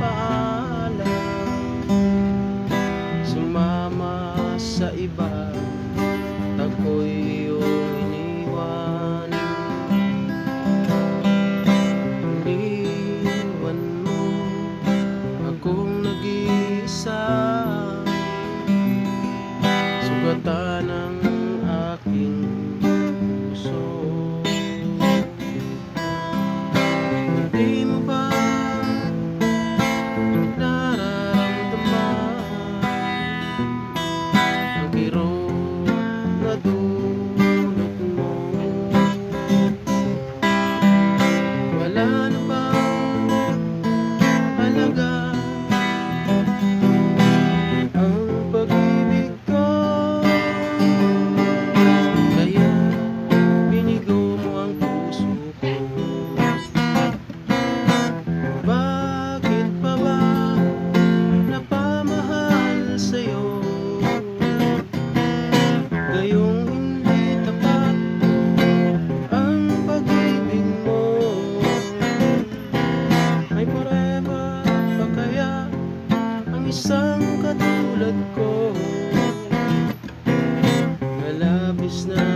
paalam. Sumama sa iba Ako'y Krishna.